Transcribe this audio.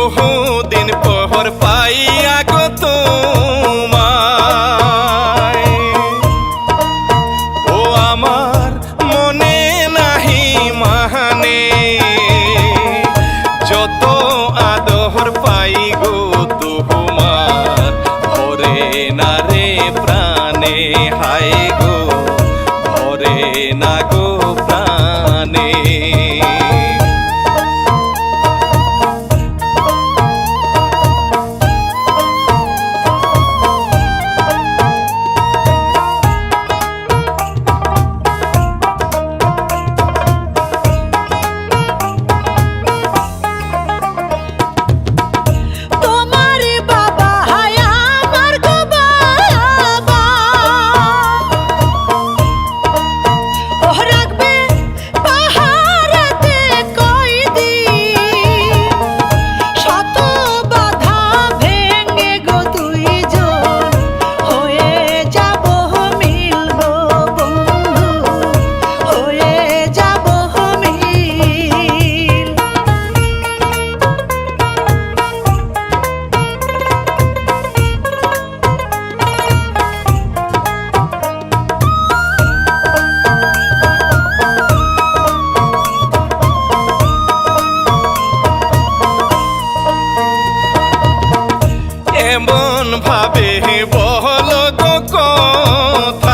বহু দিন পহর পাইয়া গো তোমায়। ও আমার মনে নাহি মাহানে, যত আদর পাই গো তোমার হরে না প্রাণে, হায় গো হরে না গো ভাবে বহল কথা।